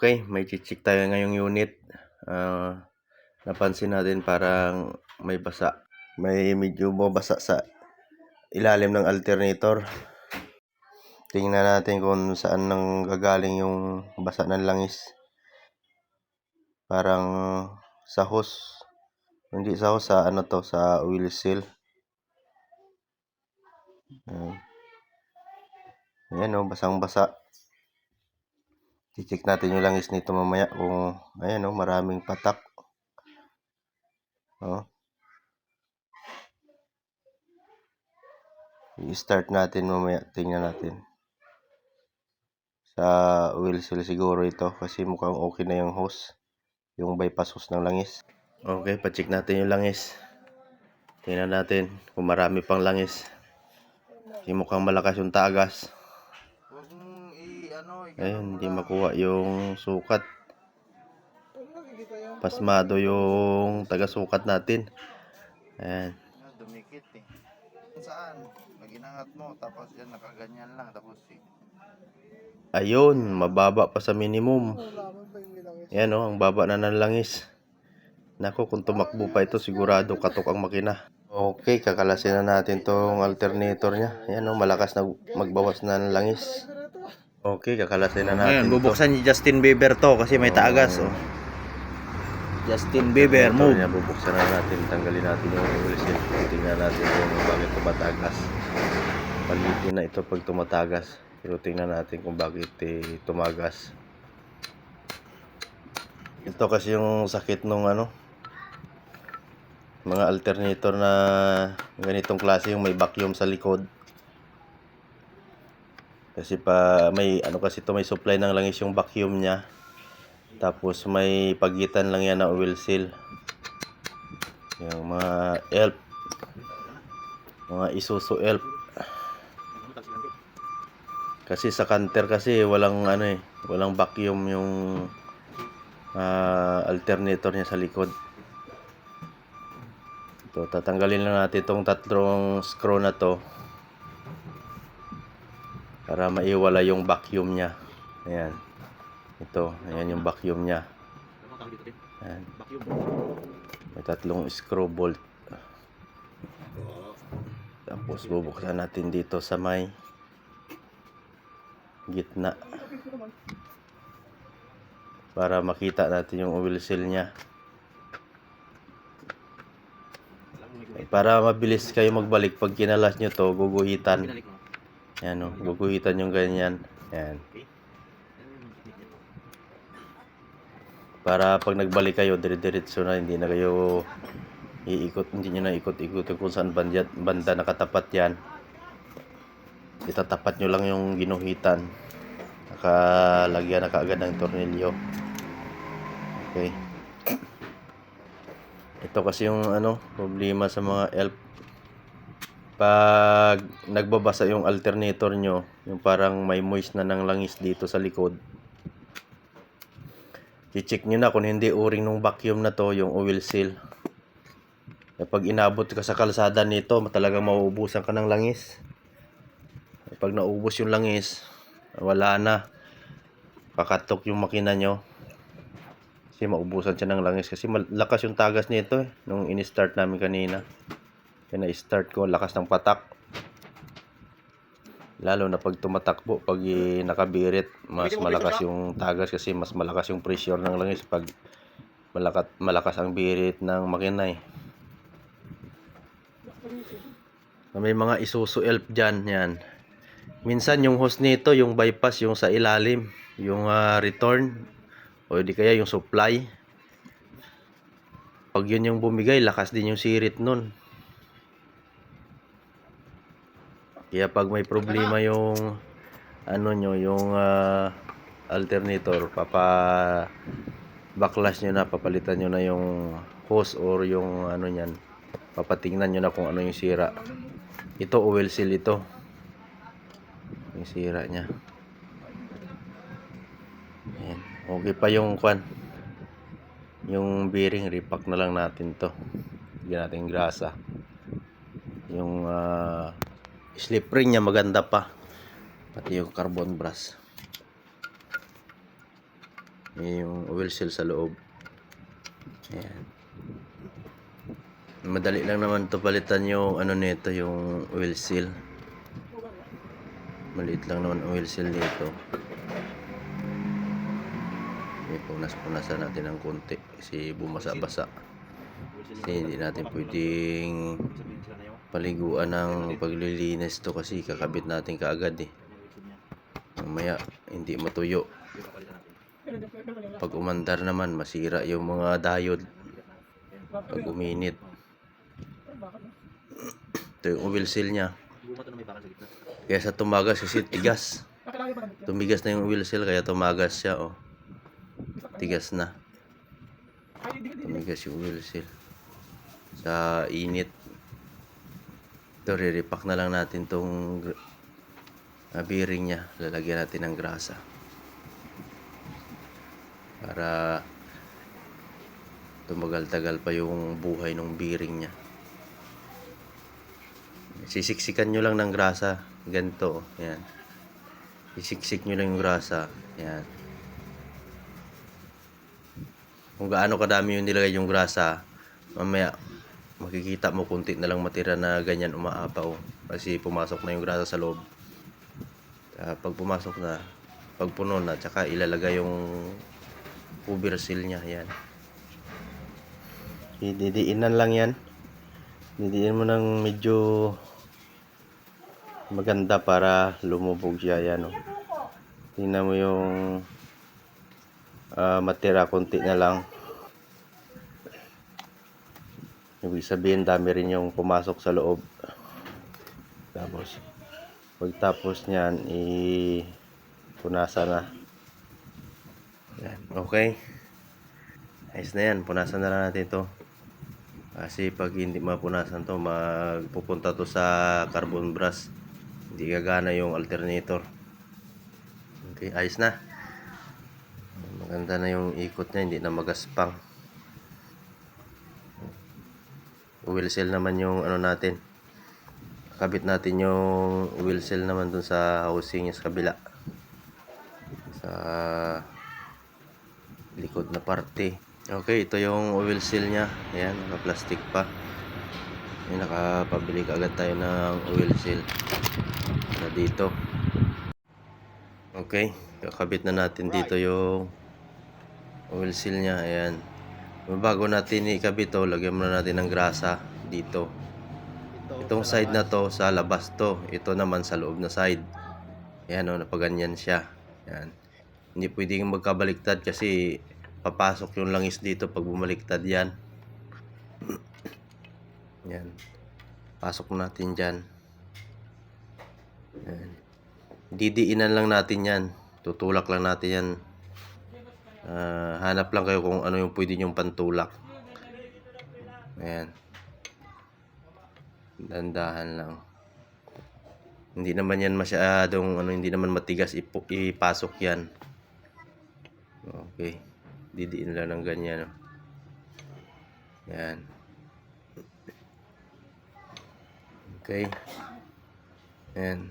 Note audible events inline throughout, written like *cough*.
Okay, may chichik tayo ngayong unit. Ah, napansin natin parang may basa. May medyo basa sa ilalim ng alternator. Tingnan natin kung saan nang gagaling yung basa ng langis. Parang sa hose. Hindi sa hose, sa ano to, sa oil seal. Ayan. Ayan o, basang-basa. I-check natin yung langis nito mamaya kung ayan oh, maraming patak. Oh. I-start natin mamaya, tingnan natin. Sa oil seal siguro ito kasi mukhang okay na yung hose. Yung bypass hose ng langis. Okay, pa-check natin yung langis. Tingnan natin kung marami pang langis. Kasi mukhang malakas yung tagas. Ayun, hindi makuha yung sukat. Pasmado yung taga-sukat natin. Ayan. Ah, dumikit eh. Saan? Pag inangat mo, tapos yan, nakaganyan lang, tapos eh. Ayun, mababa pa sa minimum. Yan oh, ang baba na ng langis. Nako, kung tumakbo pa ito, sigurado katok ang makina. Okay, kakalasin na natin tong alternator niya. Yan oh, malakas na magbawas na ng langis. Okay, kakalasin na natin to. bubuksan ni Justin Bieber to kasi may tagas. Oh. Justin Bieber, move. niya, bubuksan na natin, tanggalin natin yung oil seal. Tingnan natin kung bakit tumatagas. Palitin na ito pag tumatagas. Pero tingnan natin kung bakit eh, tumagas. Ito kasi yung sakit nung ano, mga alternator na ganitong klase yung may vacuum sa likod. Kasi pa may ano kasi to may supply ng langis yung vacuum niya. Tapos may pagitan lang yan na oil seal. Yung mga elf. Mga Isuzu elf. Kasi sa canter kasi walang ano eh, walang vacuum yung ah, alternator niya sa likod. Ito, tatanggalin lang natin itong tatlong screw na to para maiwala yung vacuum niya. Ayan. Ito, ayan yung vacuum niya. Ayan. May tatlong screw bolt. Tapos bubuksan natin dito sa may gitna. Para makita natin yung oil seal niya. Para mabilis kayo magbalik pag kinalas nyo to, guguhitan. Yan o, guguhitan yung ganyan. Yan. Para pag nagbalik kayo, dire-diretso na, hindi na kayo iikot, hindi nyo na ikot-ikot kung saan banda, banda nakatapat yan. Itatapat nyo lang yung ginuhitan. Nakalagyan na kaagad ng tornilyo. Okay. Ito kasi yung ano, problema sa mga elf. Pag nagbabasa yung alternator nyo, yung parang may moist na ng langis dito sa likod, i-check nyo na kung hindi uring ng vacuum na to, yung oil seal. Eh, pag inabot ka sa kalsada nito, talagang mauubusan ka ng langis. Eh, pag naubos yung langis, wala na. Kakatok yung makina nyo. Kasi maubusan siya ng langis. Kasi malakas yung tagas nito eh. Nung in-start namin kanina. Kaya na-start ko, lakas ng patak. Lalo na pag tumatakbo, pag nakabirit, mas malakas yung tagas kasi mas malakas yung pressure ng langis pag malakas, malakas ang birit ng makina eh. May mga isusu elf dyan, yan. Minsan yung hose nito, yung bypass, yung sa ilalim, yung ah, return, o di kaya yung supply. Pag yun yung bumigay, lakas din yung sirit nun. Kaya pag may problema yung ano nyo, yung ah, alternator, papa backlash nyo na, papalitan nyo na yung hose or yung ano nyan. Papatingnan nyo na kung ano yung sira. Ito oil seal ito. Yung sira niya. Ayan. Okay pa yung kwan. Yung bearing, repack na lang natin to. Bigyan natin grasa. Yung ah, slip ring niya maganda pa. Pati yung carbon brass. Yung oil seal sa loob. Ayan. Madali lang naman to palitan yung ano nito, yung oil seal. Maliit lang naman oil seal nito. May punas-punasan natin ng konti kasi bumasa-basa. Kasi hindi natin pwedeng paliguan ng paglilinis to kasi kakabit natin kaagad eh. Mamaya hindi matuyo. Pag umandar naman masira yung mga diode pag uminit. Ito yung oil seal niya. Kaya sa tumagas kasi tigas. Tumigas na yung oil seal kaya tumagas siya oh. Tigas na. Tumigas yung oil seal. Sa init. Ito, re-repack na lang natin tong ah, bearing niya. Lalagyan natin ng grasa. Para tumagal-tagal pa yung buhay ng bearing niya. Sisiksikan nyo lang ng grasa. Ganito. Yan. Sisiksik nyo lang yung grasa. Yan. Kung gaano kadami yung nilagay yung grasa, mamaya makikita mo kunti na lang matira na ganyan umaapaw. Kasi pumasok na yung grasa sa loob. Ah, pag pumasok na, pag puno na, tsaka ilalagay yung cover seal niya. Yan. Didiinan lang yan. Didiin mo ng medyo maganda para lumubog siya. Yan. Oh. Tingnan mo yung ah, matira konti na lang. Ibig sabihin dami rin yung pumasok sa loob. Tapos pagtapos niyan i punasan na. Yan. Okay. Ayos na yan. Punasan na lang natin to. Kasi pag hindi mapunasan to, magpupunta to sa carbon brush. Hindi gagana yung alternator. Okay, ayos na. Maganda na yung ikot niya, hindi na magaspang. Wheel seal naman yung ano natin. Kabit natin yung wheel seal naman dun sa housing sa kabila. Sa likod na parte. Okay, ito yung oil seal niya. Ayan, naka-plastic pa. Ayan, nakapabili ka agad tayo ng oil seal. Na dito. Okay, kakabit na natin dito yung oil seal niya. Ayan. Bago natin ikabit to, lagyan muna natin ng grasa dito. Itong side na to, sa labas to. Ito naman sa loob na side. Ayan o, napaganyan siya. Ayan. Hindi pwedeng magkabaliktad kasi papasok yung langis dito pag bumaliktad yan. *clears throat* yan. Pasok natin dyan. Yan. Didiinan lang natin yan. Tutulak lang natin yan. Ah, hanap lang kayo kung ano yung pwede yung pantulak. Ayan. Dandahan lang. Hindi naman yan masyadong ano, hindi naman matigas ipo, ipasok yan. Okay. Didiin lang ng ganyan. oh. Yan. Okay. Ayan.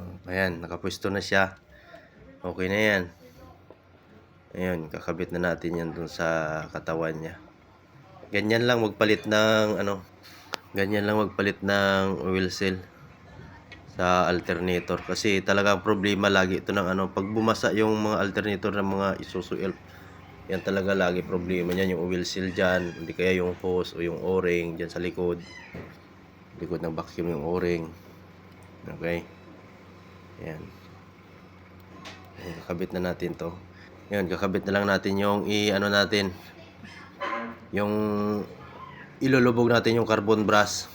Oh, ayan, nakapwesto na siya. Okay na yan. Ayun, kakabit na natin yan dun sa katawan niya. Ganyan lang magpalit ng ano, ganyan lang magpalit ng oil seal sa alternator. Kasi talagang problema lagi ito ng ano pag bumasa yung mga alternator ng mga Isuzu Elf yan talaga lagi problema niyan. Yung oil seal dyan hindi kaya yung hose o yung o-ring dyan sa likod. Likod ng vacuum yung o-ring. Okay? Yan kakabit na natin to yan kakabit na lang natin yung i ano natin. Yung ilulubog natin yung carbon brush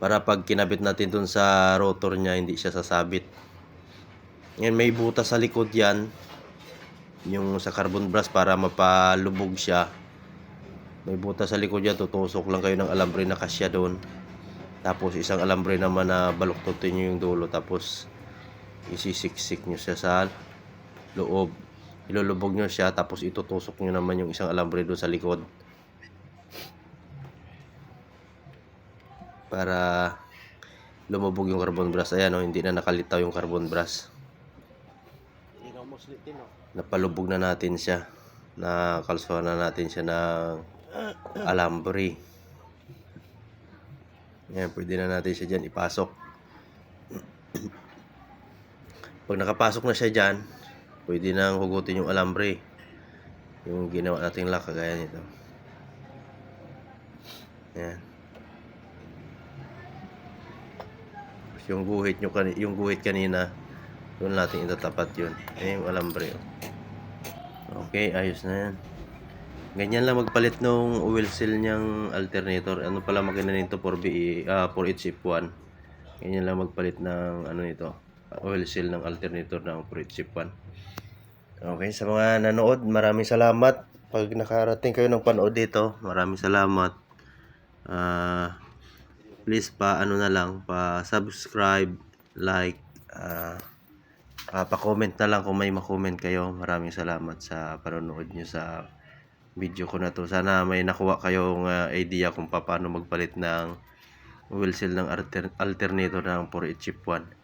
para pag kinabit natin dun sa rotor niya hindi siya sasabit. Yan may butas sa likod yan. Yung sa carbon brush para mapalubog siya. May butas sa likod yan tutusok lang kayo ng alambre na kasya doon tapos isang alambre naman na baluktutin nyo yung dulo. Tapos isisiksik nyo siya sa loob Ilulubog nyo siya tapos itutusok nyo naman yung isang alambre doon sa likod. Para lumubog yung carbon brush. Ayan o, hindi na nakalitaw yung carbon brush. Napalubog na natin siya. Nakalsuhan na natin siya ng alambre. Ayan, pwede na natin siya dyan ipasok. *clears throat* Pag nakapasok na siya dyan, pwede nang hugutin yung alambre. Yung ginawa nating lock, kagaya nito. Tapos Yung guhit nyo kani yung guhit kanina, doon natin itatapat yun. Ayan yung alambre. oh. Okay, ayos na yan. Ganyan lang magpalit nung oil seal niyang alternator. Ano pala makina nito 4BE, ah 4HF1. Ganyan lang magpalit ng ano nito, oil seal ng alternator ng 4HF1. Okay, sa mga nanood, maraming salamat. Pag nakarating kayo ng panood dito, maraming salamat. Ah, please pa ano na lang, pa subscribe, like, ah, ah, pa-comment na lang kung may ma-comment kayo. Maraming salamat sa panonood niyo sa video ko na to. Sana may nakuha kayong ah, idea kung paano magpalit ng oil seal ng alter- alternator ng 4HF1.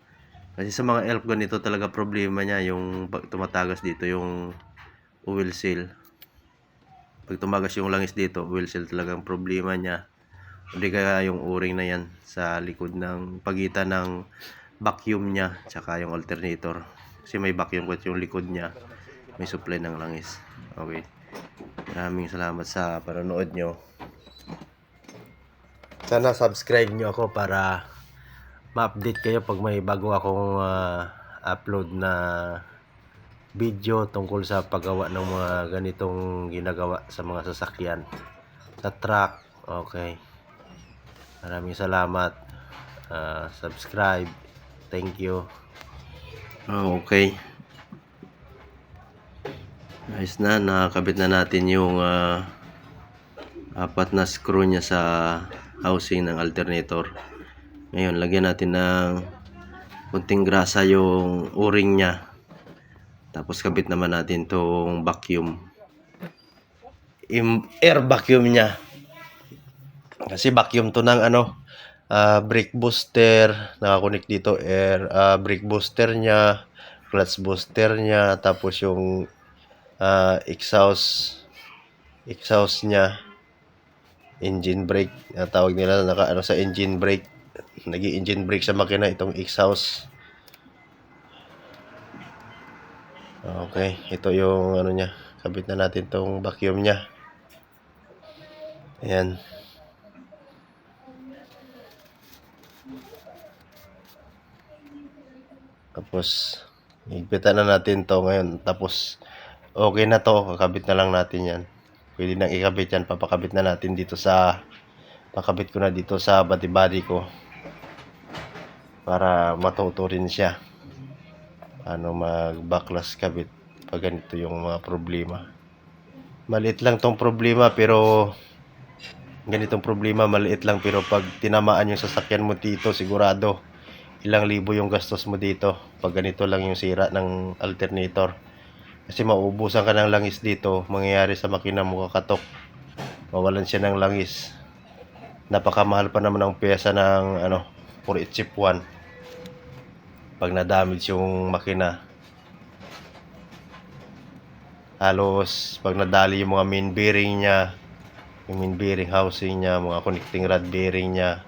Kasi sa mga elf ganito talaga problema niya yung pag tumatagas dito yung oil seal. Pag tumagas yung langis dito, oil seal talagang problema niya. Hindi kaya yung o-ring na yan sa likod ng pagitan ng vacuum niya tsaka yung alternator. Kasi may vacuum ko yung likod niya. May supply ng langis. Okay. Maraming salamat sa panonood nyo. Sana subscribe nyo ako para ma-update kayo pag may bago akong ah, upload na video tungkol sa paggawa ng mga ganitong ginagawa sa mga sasakyan. Sa truck. Okay. Maraming salamat. Ah, subscribe. Thank you. Ah, okay. Ayos na, nakakabit na natin yung ah, apat na screw niya sa housing ng alternator. Ngayon, lagyan natin ng kunting grasa yung o-ring niya. Tapos kabit naman natin tong vacuum. Im- air vacuum niya. Kasi vacuum to ng ano, ah, brake booster, nakakunik dito air ah, brake booster niya, clutch booster niya, tapos yung ah, exhaust exhaust niya engine brake na tawag nila naka ano sa engine brake nagi engine brake sa makina itong exhaust. Okay ito yung ano niya. Kabit na natin tong vacuum niya. Ayan. Tapos higpitan na natin to ngayon. Tapos okay na to. Kakabit na lang natin yan. Pwede nang ikabit yan. Papakabit na natin dito sa pakabit ko na dito sa body-body ko para matuto rin siya paano mag backlash kabit pag ganito yung mga problema maliit lang tong problema pero ganitong problema maliit lang pero pag tinamaan yung sasakyan mo dito sigurado ilang libo yung gastos mo dito pag ganito lang yung sira ng alternator kasi mauubusan ka ng langis dito, mangyayari sa makina mo kakatok. Mawalan siya ng langis. Napakamahal pa naman ang pyesa ng ano, 4 chip 1. Pag na-damage yung makina. Halos pag nadali yung mga main bearing niya, yung main bearing housing niya, mga connecting rod bearing niya,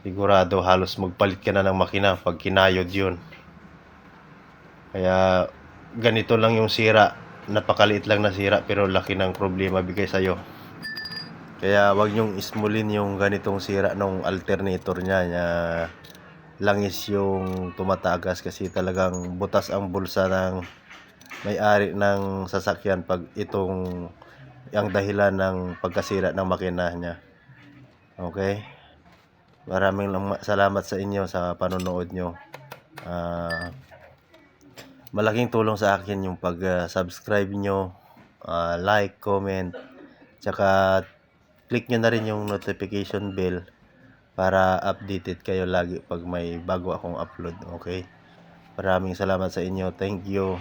sigurado halos magpalit ka na ng makina pag kinayod yun. Kaya ganito lang yung sira. Napakaliit lang na sira pero laki ng problema bigay sa'yo. Kaya wag nyong ismulin yung ganitong sira ng alternator niya. niya langis yung tumatagas kasi talagang butas ang bulsa ng may-ari ng sasakyan pag itong ang dahilan ng pagkasira ng makina niya. Okay? Maraming salamat sa inyo sa panonood nyo. Ah malaking tulong sa akin yung pag-subscribe nyo, ah, like, comment, tsaka click nyo na rin yung notification bell para updated kayo lagi pag may bago akong upload. Okay? Maraming salamat sa inyo. Thank you.